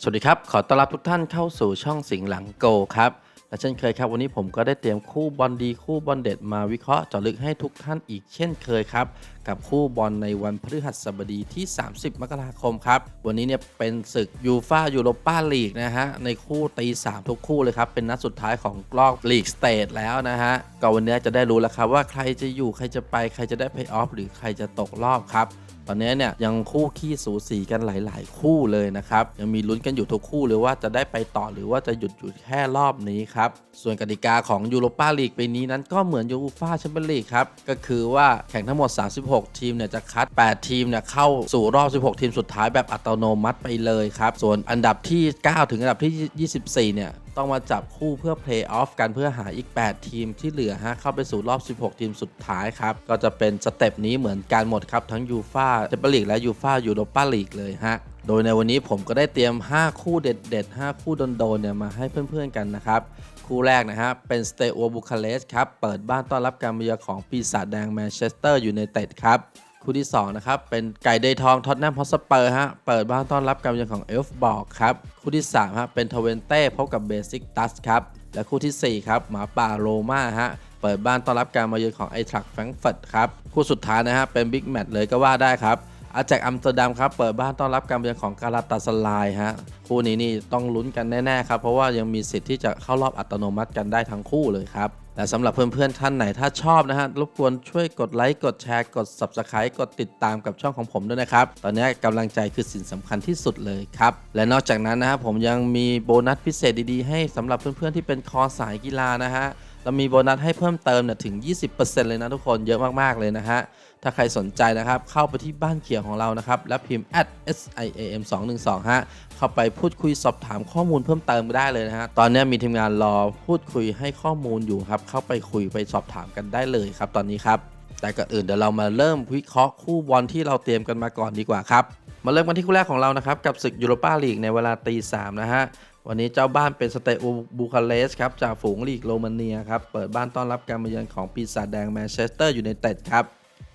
สวัสดีครับ ขอต้อนรับทุกท่านเข้าสู่ช่องสิงหลังโกครับ และเช่นเคยครับ วันนี้ผมก็ได้เตรียมคู่บอลดีคู่บอลเด็ดมาวิเคราะห์เจาะลึกให้ทุกท่านอีกเช่นเคยครับ กับคู่บอลในวันพฤหัสบดีที่ 30 มกราคมครับ วันนี้เนี่ยเป็นศึกยูฟายูโรปาลีกนะฮะ ในคู่ตี3ทุกคู่เลยครับ เป็นนัดสุดท้ายของรอบลีกสเตทแล้วนะฮะ ก็วันนี้จะได้รู้แล้วครับว่าใครจะอยู่ใครจะไปใครจะได้เพย์ออฟหรือใครจะตกรอบครับ ตอนนี้เนี่ยยังคู่ขี้สูสีกันหลาย ๆ คู่เลยนะครับยังมีลุ้นกันอยู่ทุกคู่เลยว่าจะได้ไปต่อหรือว่าจะหยุดอยู่แค่รอบนี้ครับส่วนกติกาของยูโรปาลีกปีนี้นั้นก็เหมือนยูฟ่าแชมเปี้ยนลีกครับก็คือว่าแข่งทั้งหมด 36 ทีมเนี่ยจะคัด 8 ทีมเนี่ยเข้าสู่รอบ 16 ทีมสุดท้ายแบบอัตโนมัติไปเลยครับส่วนอันดับที่ 9 ถึงอันดับที่ 24 เนี่ย ต้องมาจับคู่เพื่อเพลย์ออฟกันเพื่อหาอีก 8 ทีมที่เหลือฮะเข้าไปสู่รอบ 16 ทีมสุดท้ายครับ ก็จะเป็นสเต็ปนี้เหมือนกันหมดครับ ทั้งยูฟาแชมเปลีกและยูฟายูโรปาลีกเลยฮะโดยในวันนี้ผมก็ได้เตรียม 5 คู่เด็ดๆ 5 คู่โดนๆเนี่ยมาให้เพื่อนๆกันนะครับ คู่แรกนะฮะเป็นสเตโอบูคาเรสครับ เปิดบ้านต้อนรับการมาเยือนของปีศาจแดงแมนเชสเตอร์ยูไนเต็ดครับ คู่ที่ 2 นะครับ เป็นไก่เดยทองท็อตแนมฮอสเปอร์ฮะ เปิดบ้านต้อนรับการมาเยือนของเอลฟ์บอร์กครับ คู่ที่3ฮะเป็นทเวนเต้พบกับเบสิกตัสครับ และคู่ทีสี่4 ครับ หมาป่าโรม่าฮะ เปิดบ้านต้อนรับการมาเยือนของไอทรักแฟรงก์เฟิร์ตครับ คู่สุดท้ายนะฮะเป็นบิ๊กแมตช์เลยก็ว่าได้ครับอาแจกอัมสเตอร์ดัมครับเปิดบ้านต้อนรับการมาเยือนของกาลาตาสลายฮะคู่นี้นี่ต้องลุ้นกันแน่ๆครับเพราะว่ายังมีสิทธิ์ที่จะเข้ารอบอัตโนมัติกันได้ทั้งคู่เลยครับ และสำหรับเพื่อนๆท่านไหนถ้าชอบนะฮะรบกวนช่วยกดไลค์กดแชร์กด Subscribe กดติดตามกับช่องของผมด้วยนะครับ ตอนนี้กำลังใจคือสิ่งสำคัญที่สุดเลยครับ และนอกจากนั้นนะครับผมยังมีโบนัสพิเศษดีๆ ให้สำหรับเพื่อนๆที่เป็นคอสายกีฬานะฮะ เรามีโบนัสให้เพิ่มเติมเนี่ยถึง 20%เลยนะทุกคนเยอะมากๆเลยนะฮะ ถ้าใครสนใจนะครับเข้าไปที่บ้านเขียวของเรานะครับ และพิมพ์ @siam 2 1 2 ฮะเข้าไปพูดคุยสอบถามข้อมูลเพิ่มเติมได้เลยนะฮะ ตอนนี้มีทีมงานรอพูดคุยให้ข้อมูลอยู่ครับ เข้าไปคุยไปสอบถามกันได้เลยครับตอนนี้ครับแต่ก่อนอื่นเดี๋ยวเรามาเริ่มวิเคราะห์คู่บอลที่เราเตรียมกันมาก่อนดีกว่าครับ มาเริ่มกันที่คู่แรกของเรานะครับ กับศึกยูโรปาลีกในเวลาตีสามนะฮะ วันนี้เจ้าบ้านเป็นสเตอูบูคาเรสครับจากฝูงลีกโรมาเนียครับ เปิดบ้านต้อนรับการมาเยือนของปีศาจแดงแมนเชสเตอร์อยู่ในเต็ดครับ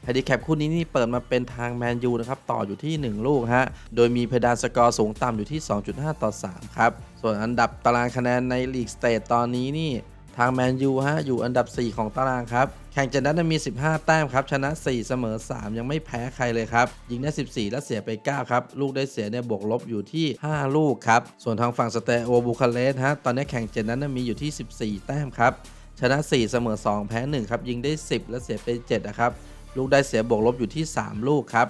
ไฮดีแคปคู่นี้นี่เปิดมาเป็นทางแมนยูนะครับ ต่ออยู่ที่ 1 ลูกฮะ โดยมีเพดานสกอร์สูงต่ำอยู่ที่ 2.5 ต่อ 3 ครับ ส่วนอันดับตารางคะแนนในลีกสเตทตอนนี้นี่ ทางแมนยูฮะอยู่อันดับ 4 ของตารางครับ แข่งเจ็ดนัดมี 15 แต้มครับ ชนะ 4 เสมอ 3 ยังไม่แพ้ใครเลยครับ ยิงได้ 14 และเสียไป 9 ครับ ลูกได้เสียเนี่ยบวกลบอยู่ที่ 5 ลูกครับ ส่วนทางฝั่งสเตโอบูคาเรสฮะตอนนี้แข่งเจ็ดนัดมีอยู่ที่ 14 แต้มครับ ชนะ 4 เสมอ 2 แพ้ 1 ครับ ยิงได้ 10 และเสียไป7นะครับลูกได้เสียบวกลบอยู่ที่ 3 ลูกครับ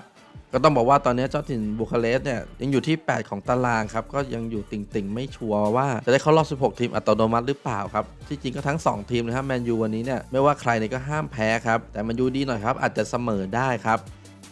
ก็ต้องบอกว่าตอนนี้เจ้าถิ่นบูคาเรสต์เนี่ยยังอยู่ที่ 8 ของตารางครับ ก็ยังอยู่ติ่งๆ ไม่ชัวร์ว่าจะได้เข้ารอบ 16 ทีมอัตโนมัติหรือเปล่าครับ ที่จริงก็ทั้ง 2 ทีมนะครับแมนยูวันนี้เนี่ยไม่ว่าใครเนี่ยก็ห้ามแพ้ครับ แต่แมันยูดีหน่อยครับ อาจจะเสมอได้ครับ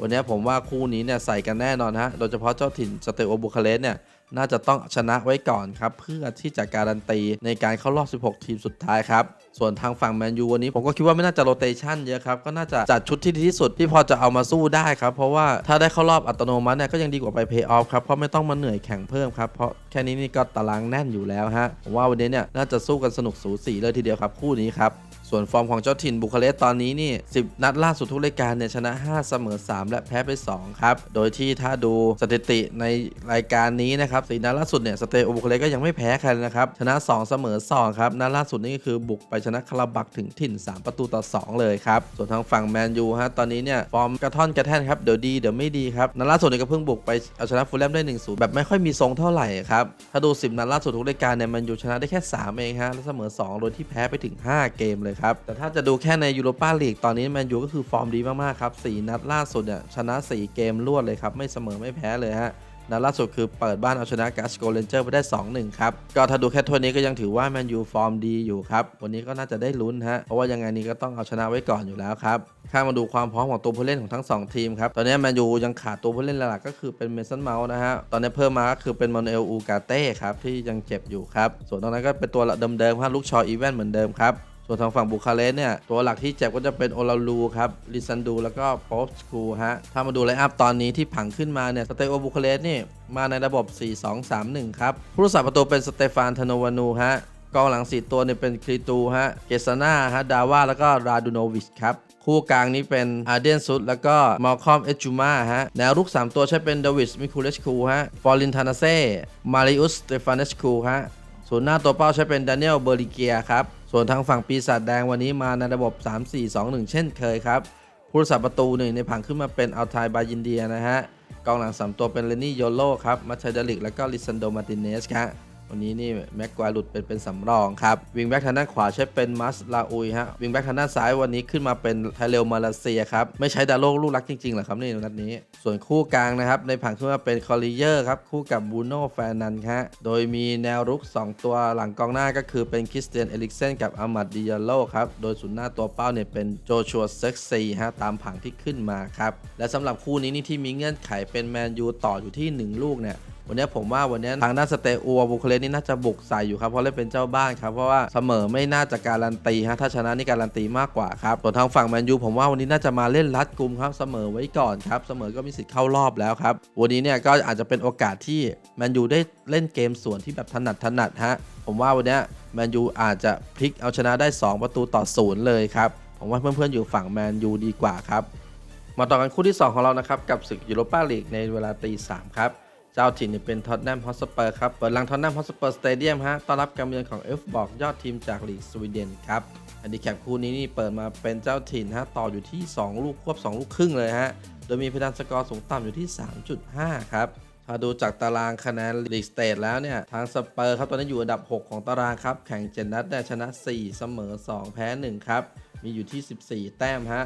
วันนี้ผมว่าคู่นี้เนี่ยใส่กันแน่นอนฮะโดยเฉพาะเจ้าถิ่นสเตโอบูคาเรสต์เนี่ยน่าจะต้องชนะไว้ก่อนครับเพื่อที่จะการันตีในการเข้ารอบ 16 ทีมสุดท้ายครับ ส่วนทางฝั่งแมนยูวันนี้ผมก็คิดว่าไม่น่าจะโรเตชันเยอะครับ ก็น่าจะจัดชุดที่ดีที่สุดที่พอจะเอามาสู้ได้ครับ เพราะว่าถ้าได้เข้ารอบอัตโนมัติเนี่ยก็ยังดีกว่าไปเพย์ออฟครับ เพราะไม่ต้องมาเหนื่อยแข่งเพิ่มครับ เพราะแค่นี้นี่ก็ตารางแน่นอยู่แล้วฮะผมว่าวันนี้เนี่ยน่าจะสู้กันสนุกสูสีเลยทีเดียวครับคู่นี้ครับ ส่วนฟอร์มของเจ้าถิ่นบุคาเรสตตอนนี้นี่ 10 นัดล่าสุดทุกรายการเนี่ยชนะ 5 เสมอ 3 และแพ้ไป 2 ครับ โดยที่ถ้าดูสถิติในรายการนี้นะครับสีนัดล่าสุดเนี่ยสเตโอบุคาเรสก็ยังไม่แพ้ใครนะครับ ชนะ 2 เสมอ 2 ครับ นัดล่าสุดนี่ก็คือบุกไปชนะคาราบักถึงถิ่น 3 ประตูต่อ 2 เลยครับ ส่วนทางฝั่งแมนยูฮะตอนนี้เนี่ยฟอร์มกระท่อนกระแท่นครับเดี๋ยวดีเดี๋ยวไม่ดีครับนัดล่าสุดเนี่ยก็เพิ่งบุกไปเอาชนะฟูลแลมได้ 1-0 แบบไม่ค่อยมีทรงเท่าไหร่ครับถ้าดู 10 นัดล่าสุดทุกรายการเนี่ยแมนยูชนะได้แค่ 3 เองฮะและเสมอ 2 โดยที่แพ้ไปถึง 5 เกมเลยครับ แต่ถ้าจะดูแค่ในยูโรปาลีกตอนนี้แมนยูก็คือฟอร์มดีมากๆครับ4นัดล่าสุดเนี่ยชนะ 4 เกมรวดเลยครับ ไม่เสมอไม่แพ้เลยฮะนัดล่าสุดคือเปิดบ้านเอาชนะกัสโกเรนเจอร์ไปได้ 2-1 ครับ ก็ถ้าดูแค่ถ้วนี้ก็ยังถือว่าแมนยูฟอร์มดีอยู่ครับ วันนี้ก็น่าจะได้ลุ้นฮะ เพราะว่ายังไงนี้ก็ต้องเอาชนะไว้ก่อนอยู่แล้วครับ ข้ามาดูความพร้อมของตัวผู้เล่นของทั้ง 2 ทีมครับ ตอนนี้แมนยูยังขาดตัวผู้เล่นหลักก็คือเป็นเมสันเมาส์นะฮะ ตอนนี้เพิ่มมาก็คือเป็นมอนเอลอูกาเต้ครับที่ยังเจ็บอยู่ครับ ส่วนตรงนั้นก็เป็นตัวเดิมๆครับลูกชออีเวนเหมือนเดิมครับ ส่วนทางฝั่งบุคาเรสเนี่ย ตัวหลักที่เจ็บก็จะเป็นโอลาลูครับลิซันดูแล้วก็โป๊ปสคูฮะ ถ้ามาดูไลอัพตอนนี้ที่ผังขึ้นมาเนี่ย สเตโอบุคาเรสนี่ มาในระบบ 4-2-3-1 ครับ ผู้รักษาประตูเป็นสเตฟานธนวานูฮะกองหลัง 4 ตัวเนี่ยเป็นครีตูฮะ เกซาน่าฮะ ดาวาแล้วก็ราดูโนวิชครับ คู่กลางนี้เป็นอาเดนซุดแล้วก็มอลคอม เอจูมาฮะ แนวรุก 3 ตัวใช้เป็นเดวิส มิคูเลชคูฮะ ฟอรินทานาเซ่ มาริอุส เตฟานเนชคูฮะ ส่วนหน้าตัวเป้าใช้เป็นดานิเอล เบอริเกียครับ ส่วนทางฝั่งปีศาจแดงวันนี้มาในระบบ 3-4-2-1 เช่นเคยครับ ผู้รักษาประตูหนึ่งในผังขึ้นมาเป็นอัลไทบายินเดียนะฮะกองหลัง 3 ตัวเป็นเลนี่โยโลครับมาชเดลิก แล้วก็ลิซันโดมาติเนสครับ วันนี้นี่แม็กควายหลุดเป็นเป็นสำรองครับวิงแบ็กทางด้านขวาใช้เป็นมัสลาอุยฮะวิงแบ็กทางด้านซ้ายวันนี้ขึ้นมาเป็นไทเรลมาเลเซียครับไม่ใช้ดาโลลูกรักจริงๆหรอครับนี่นัดนี้ ส่วนคู่กลางนะครับในผังขึ้นมาเป็นคอลิเยอร์ครับคู่กับบูโน่แฟนันฮะโดยมีแนวรุก 2 ตัวหลังกองหน้าก็คือเป็นคริสเตียนเอลิกเซนกับอามัดดิยาโลครับโดยศูนย์หน้าตัวเป้าเนี่ยเป็นโจชัวเซ็กซีฮะตามผังที่ขึ้นมาครับและสำหรับคู่นี้นี่ที่มีเงื่อนไขเป็นแมนยูต่ออยู่ที่ 1 ลูกเนี่ย วันนี้ผมว่าวันนี้ทางด้านสเตอัวบุคเลสนี่น่าจะบุกใส่อยู่ครับเพราะเล่นเป็นเจ้าบ้านครับเพราะว่าเสมอไม่น่าจะการันตีฮะถ้าชนะนี่การันตีมากกว่าครับส่วนทางฝั่งแมนยูผมว่าวันนี้น่าจะมาเล่นรัดกลุ่มครับเสมอไว้ก่อนครับเสมอก็มีสิทธิ์เข้ารอบแล้วครับวันนี้เนี่ยก็อาจจะเป็นโอกาสที่แมนยูได้เล่นเกมสวนที่แบบถนัดถนัดฮะผมว่าวันนี้แมนยูอาจจะพลิกเอาชนะได้ 2 ประตูต่อศูนย์เลยครับผมว่าเพื่อนๆอยู่ฝั่งแมนยูดีกว่าครับมาต่อกันคู่ที่ 2 ของเรานะครับกับศึกยูโรปาลีกในเวลาตีสามครับ เจ้าถิ่นเป็นท็อตแนมฮอตสเปอร์ครับ เปิดลังท็อตแนมฮอตสเปอร์สเตเดียมฮะ ต้อนรับการเยือนของเอฟบอกยอดทีมจากลีกสวีเดนครับอันดีแคปคู่นี้นี่เปิดมาเป็นเจ้าถิ่นฮะ ต่ออยู่ที่ 2 ลูกควบ 2 ลูกครึ่งเลยฮะ โดยมีเพดานสกอร์สูงต่ำอยู่ที่ 3.5 ครับถ้าดูจากตารางคะแนนลีกสเตทแล้วเนี่ย ทางสเปอร์ครับตอนนี้อยู่อันดับ 6 ของตารางครับ แข่ง 7 นัดได้ชนะ 4 เสมอ 2 แพ้ 1 ครับ มีอยู่ที่ 14 แต้มฮะ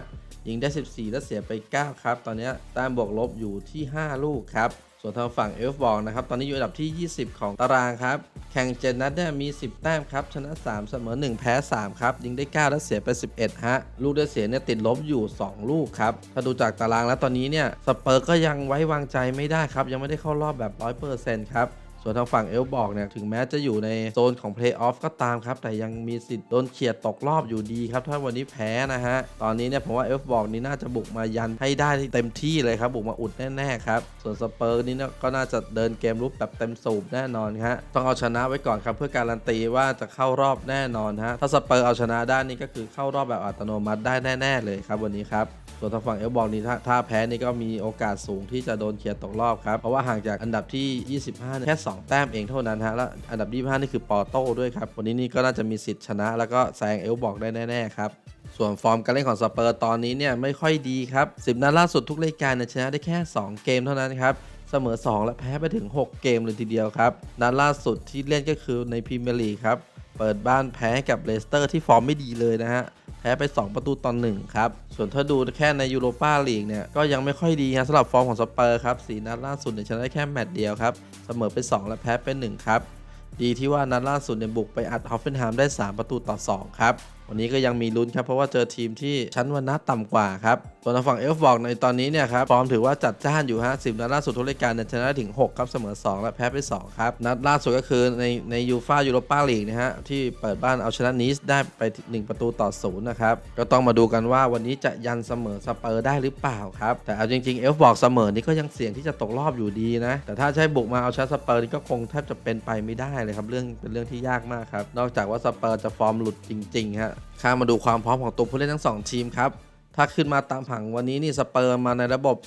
ยิงได้ 14 แล้วเสียไป 9 ครับ ตอนนี้แต้มบวกลบอยู่ที่ 5 ลูกครับ ส่วนทางฝั่งเอฟบอกนะครับ ตอนนี้อยู่อันดับที่ 20 ของตารางครับ แข่งเจนัดเนี่ยมี 10 แต้มครับ ชนะ 3 เสมอ 1 แพ้ 3 ครับ ยิงได้ 9 และเสียไป 11 ฮะ ลูกได้เสียเนี่ยติดลบอยู่ 2 ลูกครับ ถ้าดูจากตารางแล้วตอนนี้เนี่ยสเปอร์ก็ยังไว้วางใจไม่ได้ครับ ยังไม่ได้เข้ารอบแบบ 100%ครับ ส่วนทางฝั่งเอลบอกเนี่ยถึงแม้จะอยู่ในโซนของเพลย์ออฟก็ตามครับ แต่ยังมีสิทธิ์โดนเฉียดตกรอบอยู่ดีครับ ถ้าวันนี้แพ้นะฮะ ตอนนี้เนี่ยผมว่าเอลบอกนี่น่าจะบุกมายันให้ได้เต็มที่เลยครับ บุกมาอุดแน่ๆครับ ส่วนสเปอร์นี่นก็น่าจะเดินเกมรุกแบบเต็มสูบแน่นอนฮะต้องเอาชนะไว้ก่อนครับเพื่อการันตีว่าจะเข้ารอบแน่นอนฮะถ้าสเปอร์เอาชนะได้นี่ก็คือเข้ารอบแบบอัตโนมัติได้แน่ ๆ เลยครับวันนี้ครับส่วนทางฝั่งเอลบอกนี่ถ้าถ้าแพ้นี่ก็มีโอกาสสูงที่จะโดนเคลียร์ตกรอบครับเพราะว่าห่างจากอันดับที่ 25 แค่2 แต้มเองเท่านั้นฮะ แล้วอันดับ 25 นี่คือปอโต้ด้วยครับ วันนี้นี่ก็น่าจะมีสิทธิ์ชนะ แล้วก็แซงเอลบอกได้แน่ๆครับ ส่วนฟอร์มการเล่นของสเปอร์ตอนนี้เนี่ยไม่ค่อยดีครับ 10 นัดล่าสุดทุกรายการชนะได้แค่ 2 เกมเท่านั้นครับเสมอ 2 และแพ้ไปถึง 6 เกมเลยทีเดียวครับ นัดล่าสุดที่เล่นก็คือในพรีเมียร์ลีกครับ เปิดบ้านแพ้กับเลสเตอร์ที่ฟอร์มไม่ดีเลยนะฮะ พ้ไป 2 ประตูต่อ1ครับ ส่วนถ้าดูแค่ในยูโรปาลีกเนี่ย ก็ยังไม่ค่อยดีนะสำหรับฟอร์มของสเปอร์ครับสีนัดล่าสุดเนี่ยชนะได้แค่แมตช์เดียวครับ เสมอไป 2 และแพ้ไป1ครับ ดีที่ว่านัดล่าสุดเนี่ยบุกไปอัดฮอฟเฟนไฮม์ได้ 3 ประตูต่อ 2 ครับ วันนี้ก็ยังมีลุ้นครับเพราะว่าเจอทีมที่ชั้นวันนัดต่ำกว่าครับ ส่วนทางฝั่งเอฟบอกในตอนนี้เนี่ยครับฟอร์มถือว่าจัดจ้านอยู่ฮะสิบนัดล่าสุดทุกรายการเนี่ยชนะถึง 6 ครับเสมอ 2 และแพ้ไป 2 ครับ นัดล่าสุดก็คือในในยูฟ่ายูโรปาลีกนะฮะที่เปิดบ้านเอาชนะนีสได้ไป 1 ประตูต่อศูนย์นะครับก็ต้องมาดูกันว่าวันนี้จะยันเสมอสเปอร์ได้หรือเปล่าครับ แต่เอาจริงๆเอฟบอกเสมอนี่ก็ยังเสี่ยงที่จะตกรอบอยู่ดีนะแต่ถ้าใช้บุกมาเอาชนะสเปอร์นี่ก็คงแทบจะเป็นไปไม่ได้เลยครับเรื่องเป็นเรื่องที่ยากมากครับนอกจากว่าสเปอร์จะฟอร์มหลุดจริงๆฮะข้ามาดูความพร้อมของตัวผู้เล่นทั้ง 2 ทีมครับ ถ้าขึ้นมาตามผังวันนี้นี่สเปอร์มาในระบบ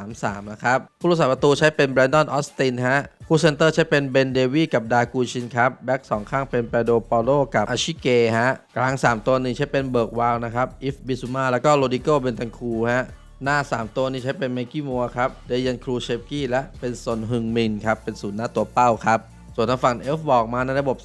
4-3-3 นะครับ ผู้รักษาประตูใช้เป็นแบรนดอนออสตินฮะ คู่เซนเตอร์ใช้เป็นเบนเดวี่กับดากูชินครับ แบ็กสองข้างเป็นเปโดปาโลกับอาชิเกฮะ กลาง 3 ตัวนี้ใช้เป็นเบิร์กวาวนะครับ อิฟบิซูมาแล้วก็โรดิโกเบนตันคูฮะหน้า 3 ตัวนี้ใช้เป็นเมกี้มัวครับ เดยันครูเชฟกี้และเป็นซนฮึงมินครับ เป็นศูนย์หน้าตัวเป้าครับ ส่วนทางฝั่งเอลฟ์บอกมาในระบบ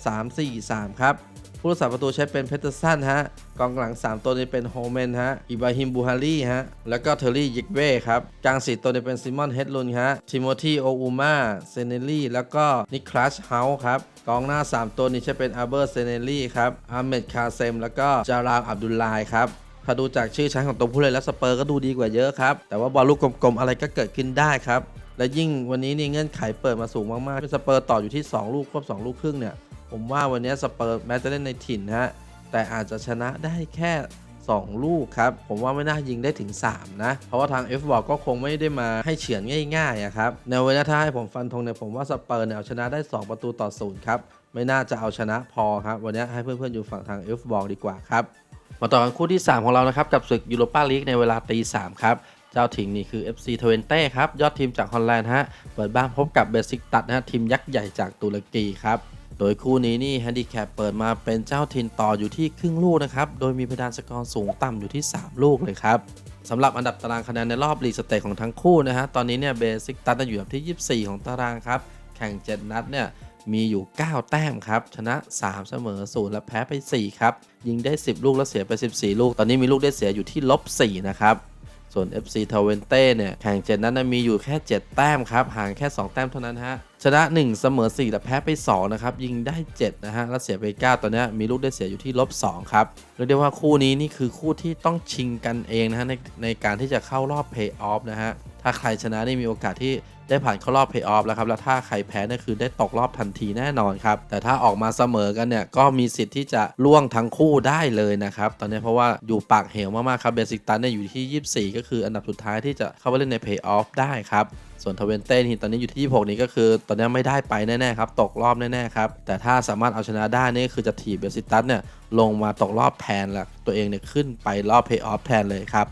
3-4-3 ครับ ผู้รักษาประตูใช้เป็นเพเทอร์สันฮะกองหลัง 3 ตัวนี้เป็นโฮเมนฮะอิบราฮิมบูฮารีฮะแล้วก็เทอร์รี่ยิกเว่ครับกลาง4ตัวนี้เป็นซิมอนเฮดลุนฮะทิโมธีโออูมาเซเนลี่แล้วก็นิคลัสเฮาครับกองหน้า 3 ตัวนี้ใช้เป็นอาเบอร์เซเนลี่ครับอาเมดคาเซมแล้วก็จาราอับดุลไลครับถ้าดูจากชื่อชั้นของตัวผู้เล่นแล้วสเปอร์ก็ดูดีกว่าเยอะครับ แต่ว่าบอลลูกกลมๆ อะไรก็เกิดขึ้นได้ครับ และยิ่งวันนี้นี่เงื่อนไขเปิดมาสูงมากๆสเปอร์ต่ออยู่ที่ 2 ลูกควบ2 ลูกครึ่งเนี่ย ผมว่าวันนี้สเปอร์แม้จะเล่นในถิ่นฮะแต่อาจจะชนะได้แค่ 2 ลูกครับ ผมว่าไม่น่ายิงได้ถึง 3 นะ เพราะว่าทาง F บอกก็คงไม่ได้มาให้เฉือนง่ายๆอะครับในเวันนี้ถ้าให้ผมฟันธงเนี่ยผมว่าสเปอร์เนี่ยเอาชนะได้ 2 ประตูต่อศูนย์ครับไม่น่าจะเอาชนะพอครับ วันนี้ให้เพื่อนๆอยู่ฝั่งทาง F บอกดีกว่าครับมาต่อกันคู่ที่ 3 ของเรานะครับกับศึกยูโรปาลีกในเวลาตีสามครับเจ้าถิ่งนี่คือ FC ทเวนเต้ครับ ยอดทีมจากฮอลแลนด์ฮะ เปิดบ้านพบกับเบสิกตัดนะฮะ ทีมยักษ์ใหญ่จากตุรกีครับ โดยคู่นี้นี่แฮนดิแคปเปิดมาเป็นเจ้าถิ่นต่ออยู่ที่ครึ่งลูกนะครับ โดยมีเพดานสกอร์สูงต่ำอยู่ที่ 3 ลูกเลยครับสำหรับอันดับตารางคะแนนในรอบลีกสเตทของทั้งคู่นะฮะ ตอนนี้เนี่ยเบสิกตัดอยู่อันดับที่ 24 ของตารางครับ แข่ง 7 นัดเนี่ยมีอยู่ 9 แต้มครับ ชนะ 3 เสมอ 0 และแพ้ไป 4 ครับ ยิงได้ 10 ลูกแล้วเสียไป 14 ลูก ตอนนี้มีลูกได้เสียอยู่ที่ลบ4นะครับ ส่วน FC t w e n t e เนี่ยแข่งเจ็ดนั้นมีอยู่แค่ 7 แต้มครับ ห่างแค่ 2 แต้มเท่านั้นฮะชนะ 1 เสมอ 4และแพ้ไป 2 นะครับ ยิงได้ 7 นะฮะแล้วเสียไป 9 ตอนนี้มีลูกได้เสียอยู่ที่ลบ 2 ครับเรียกได้ว่าคู่นี้นี่คือคู่ที่ต้องชิงกันเองนะฮะในในการที่จะเข้ารอบเพย์ออฟนะฮะถ้าใครชนะนี่มีโอกาสที่ ได้ผ่านเข้ารอบเพย์ออฟแล้วครับ แล้วถ้าใครแพ้เนี่ยคือได้ตกรอบทันทีแน่นอนครับ แต่ถ้าออกมาเสมอกันเนี่ย ก็มีสิทธิ์ที่จะล่วงทั้งคู่ได้เลยนะครับ ตอนนี้เพราะว่าอยู่ปากเหวมากๆครับเบสิกตันเนี่ยอยู่ที่ 24 ก็คืออันดับสุดท้ายที่จะเข้าไปเล่นในเพย์ออฟได้ครับส่วนทเวนเต้นี่ตอนนี้อยู่ที่ 26 นี้ก็คือ ตอนนี้ไม่ได้ไปแน่ๆครับ ตกรอบแน่ๆครับ แต่ถ้าสามารถเอาชนะได้นี่คือจะถีบเบสิตัสเนี่ยลงมาตกรอบแทนและตัวเองเนี่ยขึ้นไปรอบเพย์ออฟแทนเลยครับ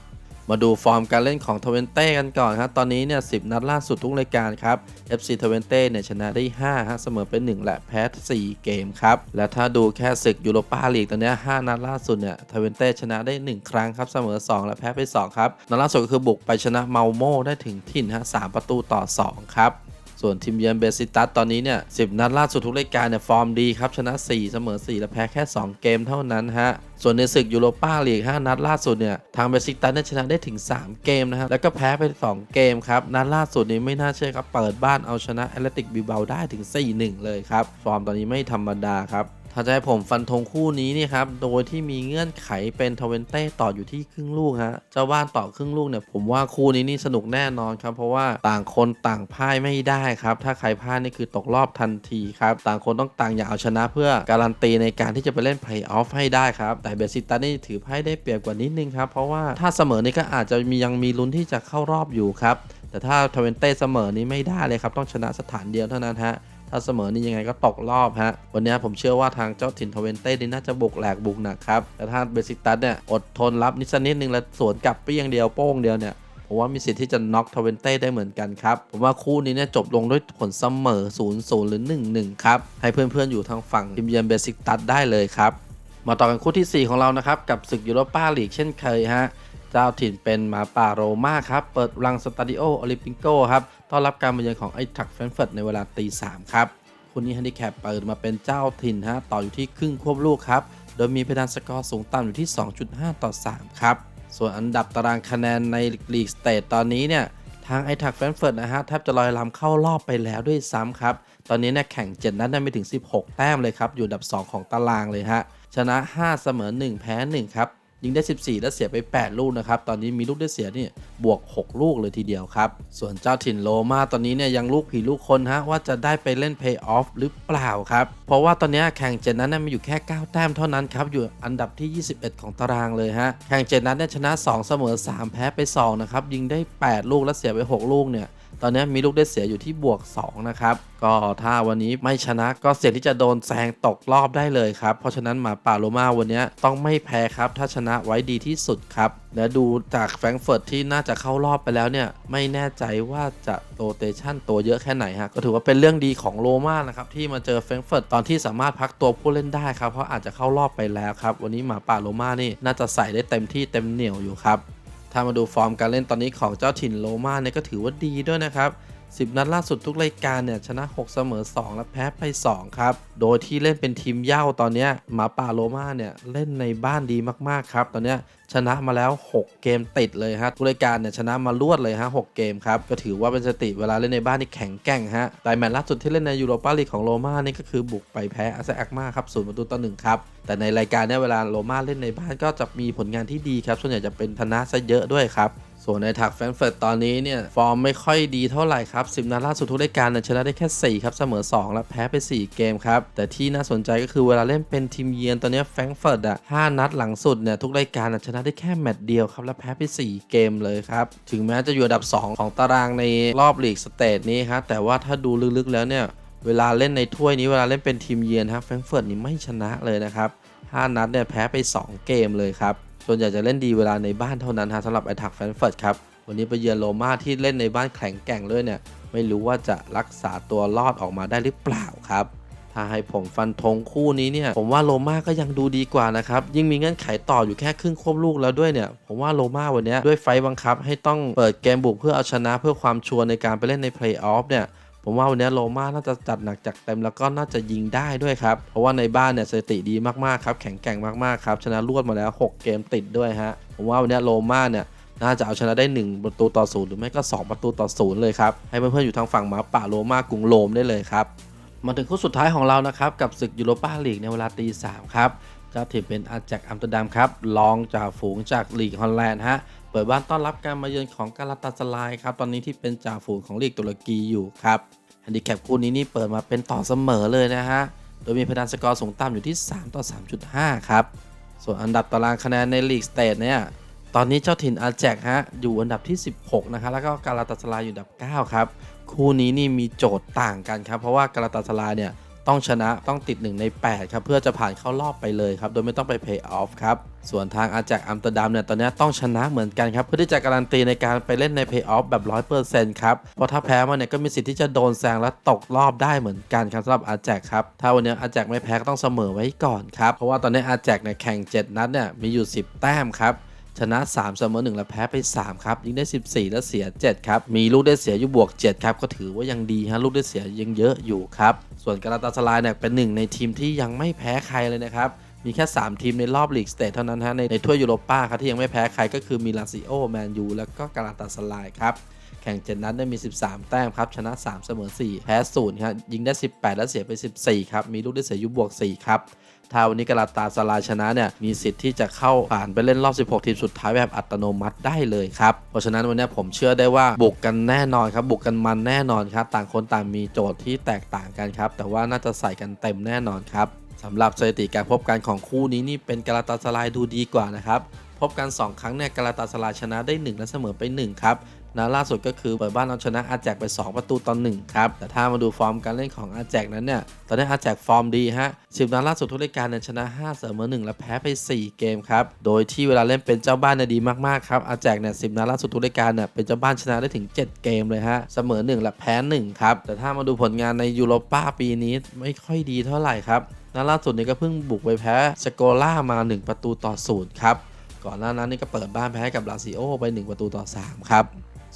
มาดูฟอร์มการเล่นของทเวนเต้กันก่อนครับ ตอนนี้เนี่ยสินัดล่าสุดทุกรายการครับ FC ทเวนเต้เนี่ยชนะได้5ฮะเสมอเป็น 1 และแพ้ 4 เกมครับ และถ้าดูแค่ศึกยูโรปาลีกตอนนี้5นัดล่าสุดเนี่ยทเวนเต้ชนะได้ 1 ครั้งครับ เสมอ 2 และแพ้ไป 2 ครับ นัดล่าสุดก็คือบุกไปชนะเมาโมได้ถึงถิ่นฮะ3ประตูต่อ 2 ครับ ส่วนทีมเยือนเบซิตัสตอนนี้เนี่ย10นัดล่าสุดทุกรายการเนี่ยฟอร์มดีครับชนะ 4 เสมอ 4 และแพ้แค่ 2 เกมเท่านั้นฮะส่วนในศึกยูโรปาลีก 5 นัดล่าสุดเนี่ยทางเบซิตัสเนี่ยชนะได้ถึง 3 เกมนะฮะแล้วก็แพ้ไป 2 เกมครับนัดล่าสุดนี้ไม่น่าเชื่อครับเปิดบ้านเอาชนะแอตเลติกบิลเบลได้ถึง 4-1 เลยครับฟอร์มตอนนี้ไม่ธรรมดาครับ ถ้าจะให้ผมฟันธงคู่นี้นี่ครับ โดยที่มีเงื่อนไขเป็นทเวนเต้ต่ออยู่ที่ครึ่งลูกฮะ เจ้าบ้านต่อครึ่งลูกเนี่ยผมว่าคู่นี้นี่สนุกแน่นอนครับ เพราะว่าต่างคนต่างพ่ายไม่ได้ครับ ถ้าใครพ่ายนี่คือตกรอบทันทีครับ ต่างคนต้องต่างอยากเอาชนะเพื่อการันตีในการที่จะไปเล่นเพลย์ออฟให้ได้ครับ แต่เบสิตัสนี่ถือไพ่ได้เปรียบกว่านิดนึงครับ เพราะว่าถ้าเสมอนี่ก็อาจจะมียังมีลุ้นที่จะเข้ารอบอยู่ครับ แต่ถ้าทเวนเต้เสมอนี้ไม่ได้เลยครับ ต้องชนะสถานเดียวเท่านั้นฮะ ถ้าเสมอนี่ยังไงก็ตกรอบฮะ วันนี้ผมเชื่อว่าทางเจ้าถิ่นทเวนเต้นี่น่าจะบุกแหลกบุกหนักครับ แต่ถ้าเบสิกตัสเนี่ยอดทนรับนิดสักนิดนึงแล้วสวนกลับเปี้ยงเดียวโป้งเดียวเนี่ยผมว่ามีสิทธิ์ที่จะน็อกทเวนเต้ได้เหมือนกันครับ ผมว่าคู่นี้เนี่ยจบลงด้วยผลเสมอ 0-0 หรือ 1-1 ครับ ให้เพื่อนๆอยู่ทางฝั่งทีมเยือนเบสิกตัสได้เลยครับ มาต่อกันคู่ทีสี่ 4 ของเรานะครับ กับศึกยูโรปาลีกเช่นเคยฮะ เจ้าถิ่นเป็นหมาป่าโรม่าครับ เปิดรังสตาดิโอโอลิมปิโกครับ ต้อนรับการมาเยือนของไอ้ทักแฟรงก์เฟิร์ตในเวลาตีสามครับคู่นี้ฮันดิแคปเปิดมาเป็นเจ้าถิ่นฮะต่ออยู่ที่ครึ่งควบลูกครับ โดยมีเพดานสกอร์สูงต่ำอยู่ที่ 2.5 ต่อ 3 ครับ ส่วนอันดับตารางคะแนนในลีกสเตทตอนนี้เนี่ยทางไอทักแฟรงก์เฟิร์ตนะฮะแทบจะลอยลำเข้ารอบไปแล้วด้วยซ้ำครับ ตอนนี้เนี่ยแข่ง 7 นัดได้ไม่ถึง 16 แต้มเลยครับ อยู่อันดับ 2 ของตารางเลยฮะชนะ 5 เสมอ 1 แพ้ 1 ครับ ยิงได้ 14 แล้วเสียไป 8 ลูกนะครับ ตอนนี้มีลูกได้เสียนี่บวก 6 ลูกเลยทีเดียวครับ ส่วนเจ้าถิ่นโลมาตอนนี้เนี่ยยังลูกผีลูกคนฮะว่าจะได้ไปเล่นเพย์ออฟหรือเปล่าครับ เพราะว่าตอนนี้แข่งเจ็ดนั้นเนี่ยมีอยู่แค่ 9 แต้มเท่านั้นครับ อยู่อันดับที่ 21 ของตารางเลยฮะ แข่งเจ็ดนั้นเนี่ยชนะ 2 เสมอ 3 แพ้ไป 2 นะครับ ยิงได้ 8 ลูกแล้วเสียไป 6 ลูกเนี่ย ตอนนี้มีลูกได้เสียอยู่ที่บวก 2 นะครับ ก็ถ้าวันนี้ไม่ชนะก็เสี่ยงที่จะโดนแซงตกรอบได้เลยครับ เพราะฉะนั้นหมาป่าโรม่าวันนี้ต้องไม่แพ้ครับ ถ้าชนะไว้ดีที่สุดครับ และดูจากแฟรงเฟิร์ตที่น่าจะเข้ารอบไปแล้วเนี่ย ไม่แน่ใจว่าจะโรเตชันตัวเยอะแค่ไหนฮะ ก็ถือว่าเป็นเรื่องดีของโรม่านะครับที่มาเจอแฟรงเฟิร์ตตอนที่สามารถพักตัวผู้เล่นได้ครับเพราะอาจจะเข้ารอบไปแล้วครับ วันนี้หมาป่าโรม่านี่น่าจะใส่ได้เต็มที่เต็มเหนียวอยู่ครับ ถ้ามาดูฟอร์มการเล่นตอนนี้ของเจ้าถิ่นโรมาเนี่ยก็ถือว่าดีด้วยนะครับ 10 นัดล่าสุดทุกรายการเนี่ยชนะ 6 เสมอ 2 และแพ้ไป 2 ครับ โดยที่เล่นเป็นทีมเย้าตอนนี้หมาป่าโรม่าเนี่ยเล่นในบ้านดีมากๆครับ ตอนนี้ชนะมาแล้ว 6 เกมติดเลยฮะทุกรายการเนี่ยชนะมารวดเลยฮะ 6 เกมครับ ก็ถือว่าเป็นสติเวลาเล่นในบ้านนี่แข็งแกร่งฮะ แต่แมตช์ล่าสุดที่เล่นในยูโรปาลีกของโรม่านี่ก็คือบุกไปแพ้อาเซแอกมาครับศูนย์ประตูต่อหนึ่งครับ แต่ในรายการเนี่ยเวลาโรม่าเล่นในบ้านก็จะมีผลงานที่ดีครับ ส่วนใหญ่จะเป็นชนะซะเยอะด้วยครับ ส่วนในถักแฟรงเฟิร์ตตอนนี้เนี่ยฟอร์มไม่ค่อยดีเท่าไหร่ครับ 10 นัดล่าสุดทุกรายการชนะได้แค่ 4 ครับ เสมอ 2 และแพ้ไป 4 เกมครับ แต่ที่น่าสนใจก็คือเวลาเล่นเป็นทีมเยือนตอนนี้แฟรงเฟิร์ตอะ 5 นัดหลังสุดเนี่ยทุกรายการชนะได้แค่แมตช์เดียวครับและแพ้ไป 4 เกมเลยครับ ถึงแม้จะอยู่อันดับ 2 ของตารางในรอบลีกสเตทนี้ครับแต่ว่าถ้าดูลึกๆแล้วเนี่ยเวลาเล่นในถ้วยนี้เวลาเล่นเป็นทีมเยือนครับแฟรงเฟิร์ตนี่ไม่ชนะเลยนะครับ5นัดเนี่ยแพ้ไป 2 เกมเลยครับ ส่วนใหญ่จะเล่นดีเวลาในบ้านเท่านั้นฮะสำหรับไอทักแฟรงก์เฟิร์ตครับ วันนี้ไปเยือนโรม่าที่เล่นในบ้านแข็งแกร่งเลยเนี่ย ไม่รู้ว่าจะรักษาตัวรอดออกมาได้หรือเปล่าครับ ถ้าให้ผมฟันธงคู่นี้เนี่ย ผมว่าโรม่าก็ยังดูดีกว่านะครับ ยิ่งมีเงื่อนไขต่ออยู่แค่ครึ่งควบลูกแล้วด้วยเนี่ย ผมว่าโรม่าวันนี้ด้วยไฟต์บังคับ ให้ต้องเปิดเกมบุกเพื่อเอาชนะเพื่อความชัวร์ในการไปเล่นในเพลย์ออฟเนี่ย ผมว่าวันนี้โรม่าน่าจะจัดหนักจัดเต็มแล้วก็น่าจะยิงได้ด้วยครับ เพราะว่าในบ้านเนี่ยสถิติดีมากๆครับแข็งแกร่งมากๆครับชนะรวดมาแล้ว 6 เกมติดด้วยฮะผมว่าวันนี้โรม่าเนี่ยน่าจะเอาชนะได้ 1 ประตูต่อศูนย์หรือไม่ก็ 2 ประตูต่อศูนย์เลยครับ ให้เพื่อนๆอยู่ทางฝั่งหมาป่าโรม่ากรุงโรมได้เลยครับ มาถึงคู่สุดท้ายของเรานะครับ กับศึกยูโรปาลีกในเวลาตีสามครับเจ้าถิ่นเป็นอาแจกอัมสเตอร์ดัมครับรองจากฝูงจากลีกฮอลแลนด์ฮะ เปิดบ้านต้อนรับการมาเยือนของกาลาตาสลายครับตอนนี้ที่เป็นจ่าฝูงของลีกตุรกีอยู่ครับแฮนดิแคปคู่นี้นี่เปิดมาเป็นต่อเสมอเลยนะฮะโดยมีเพดานสกอร์สูงต่ำอยู่ที่ 3 ต่อ 3.5 ครับ ส่วนอันดับตารางคะแนนในลีกสเตทเนี่ยตอนนี้เจ้าถิ่นอาแจกฮะอยู่อันดับที่ 16 นะครับแล้วก็กาลาตาสลายอยู่อันดับ 9 ครับ คู่นี้นี่มีโจทย์ต่างกันครับ เพราะว่ากาลาตาสลายเนี่ย ต้องชนะต้องติด 1 ใน 8 ครับ เพื่อจะผ่านเข้ารอบไปเลยครับ โดยไม่ต้องไปเพย์ออฟครับ ส่วนทางอาแจกอัมสเตอร์ดัมเนี่ยตอนนี้ต้องชนะเหมือนกันครับ เพื่อที่จะการันตีในการไปเล่นในเพย์ออฟแบบ 100%ครับ เพราะถ้าแพ้มาเนี่ยก็มีสิทธิ์ที่จะโดนแซงและตกรอบได้เหมือนกันครับสำหรับอาแจกครับ ถ้าวันนี้อาแจกไม่แพ้ก็ต้องเสมอไว้ก่อนครับ เพราะว่าตอนนี้อาแจกเนี่ยแข่ง 7 นัดเนี่ยมีอยู่ 10 แต้มครับ ชนะ 3 เสมอ1และแพ้ไป 3 ครับ ยิงได้ 14 และเสีย 7 ครับ มีลูกได้เสียอยู่บวก 7 ครับ ก็ถือว่ายังดีฮะ ลูกได้เสียยังเยอะอยู่ครับ ส่วนกาลาตาสลายเนี่ยเป็นหนึ่งในทีมที่ยังไม่แพ้ใครเลยนะครับมีแค่ 3 ทีมในรอบลีกสเตทเท่านั้นฮะในในถ้วยยูโรป้าครับที่ยังไม่แพ้ใครก็คือมีลานซิโอแมนยูแล้วก็กาลาตาสลายครับ แข่ง7นัดได้มี 13 แต้มครับ ชนะ 3 เสมอ 4 แพ้0ครับยิงได้ 18 และเสียไป 14 ครับ มีลูกได้เสียอยู่บวก 4 ครับ ถ้าวันนี้กาลาตาสลาชนะเนี่ยมีสิทธิ์ที่จะเข้าผ่านไปเล่นรอบ 16 ทีมสุดท้ายแบบอัตโนมัติได้เลยครับ เพราะฉะนั้นวันนี้ผมเชื่อได้ว่าบุกกันแน่นอนครับบุกกันมันแน่นอนครับ ต่างคนต่างมีโจทย์ที่แตกต่างกันครับ แต่ว่าน่าจะใส่กันเต็มแน่นอนครับสำหรับสถิติการพบกันของคู่นี้นี่เป็นกาลาตาสลายดูดีกว่านะครับพบกัน 2 ครั้งเนี่ยกาลาตาสลายชนะได้ 1 และเสมอไป 1 ครับ นัดล่าสุดก็คือเปิดบ้านเอาชนะอาแจกไป 2 ประตูต่อ1ครับ แต่ถ้ามาดูฟอร์มการเล่นของอาแจกนั้นเนี่ย ตอนนี้อาแจกฟอร์มดีฮะ10นัดล่าสุดทุกรายการเนี่ยชนะ 5 เสมอ 1 และแพ้ไป 4 เกมครับ โดยที่เวลาเล่นเป็นเจ้าบ้านเนี่ยดีมากๆครับ อาแจกเนี่ย10นัดล่าสุดทุกรายการเนี่ยเป็นเจ้าบ้านชนะได้ถึง 7 เกมเลยฮะ เสมอ 1 และแพ้ 1 ครับ แต่ถ้ามาดูผลงานในยูโรป้าปีนี้ไม่ค่อยดีเท่าไหร่ครับนัดล่าสุดนี่ก็เพิ่งบุกไปแพ้สโกล่ามา 1 ประตูต่อ0ครับ ก่อนหน้านั้นนี่ก็เปิดบ้านแพ้กับลาซิโอไป 1 ประตูต่อ3ครับ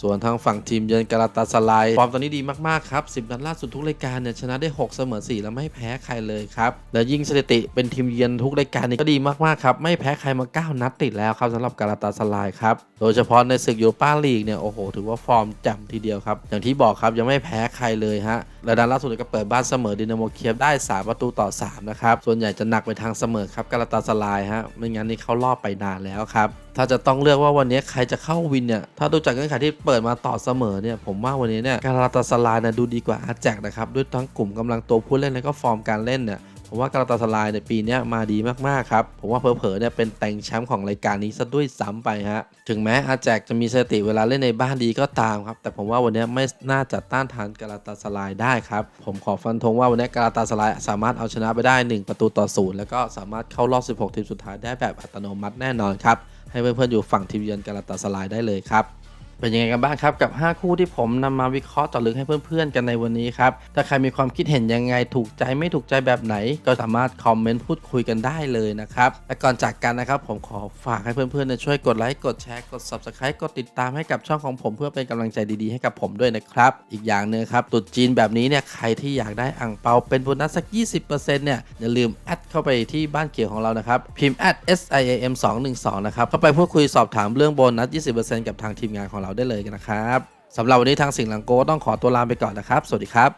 ส่วนทางฝั่งทีมเยือนกาลาตาสลายฟอร์มตอนนี้ดีมากๆครับ 10 นัดล่าสุดทุกรายการเนี่ยชนะได้ 6 เสมอ 4 แล้วไม่แพ้ใครเลยครับ และยิ่งสถิติเป็นทีมเยือนทุกรายการนี่ก็ดีมากๆครับ ไม่แพ้ใครมา 9 นัดติดแล้วครับสำหรับกาลาตาสลายครับ โดยเฉพาะในศึกยูโรปาลีกเนี่ยโอ้โหถือว่าฟอร์มจ่มทีเดียวครับ อย่างที่บอกครับยังไม่แพ้ใครเลยฮะและดันล่าสุดก็เปิดบ้านเสมอดินาโมเคียฟได้ 3 ประตูต่อ 3 นะครับส่วนใหญ่จะหนักไปทางเสมอครับกาลาตาสลายฮะไม่งั้นนี่เข้ารอบไปนานแล้วครับ ถ้าจะต้องเลือกว่าวันนี้ใครจะเข้าวินเนี่ย ถ้าดูจากเงื่อนไขที่เปิดมาต่อเสมอเนี่ย ผมว่าวันนี้เนี่ยกาลาตาสลายนะดูดีกว่าอาแจกนะครับ ด้วยทั้งกลุ่มกำลังตัวผู้เล่นแล้วก็ฟอร์มการเล่นเนี่ยผมว่ากาลาตาสลายในปีนี้มาดีมาก ๆ ครับ ผมว่าเผลอๆเนี่ยเป็นแต่งแชมป์ของรายการนี้ซะด้วยซ้ำไปฮะ ถึงแม้อาแจกจะมีสติเวลาเล่นในบ้านดีก็ตามครับ แต่ผมว่าวันนี้ไม่น่าจะต้านทานกาลาตาสลายได้ครับ ผมขอฟันธงว่าวันนี้กาลาตาสลายสามารถเอาชนะไปได้ 1 ประตูต่อศูนย์แล้วก็สามารถเข้ารอบ 16 ทีมสุดท้ายได้แบบอัตโนมัติแน่นอนครับ ให้เพื่อนๆอยู่ฝั่งทีมเยือนกาลาตาสลายได้เลยครับ เป็นยังไงกันบ้างครับกับ 5 คู่ที่ผมนำมาวิเคราะห์เจาะลึกให้เพื่อนๆ กันในวันนี้ครับ ถ้าใครมีความคิดเห็นยังไงถูกใจไม่ถูกใจแบบไหน ก็สามารถคอมเมนต์พูดคุยกันได้เลยนะครับและก่อนจากกันนะครับผมขอฝากให้เพื่อนๆช่วยกดไลค์กดแชร์กด subscribe กดติดตามให้กับช่องของผมเพื่อเป็นกำลังใจดีๆให้กับผมด้วยนะครับ อีกอย่างหนึ่งครับตุดจีนแบบนี้เนี่ยใครที่อยากได้อ่างเปาเป็นโบนัสสัก 20%เนี่ยอย่าลืมแอดเข้าไปที่บ้านเขียวของเรานะครับพิมพ์ @siam 212 นะครับเข้าไปพูดคุยสอบถามเรื่องโบนัส 20%กับทางทีมงานของเราได้เลยนะครับสำหรับวันนี้ทางสิงห์หลังโกต้องขอตัวลาไปก่อนนะครับ สวัสดีครับ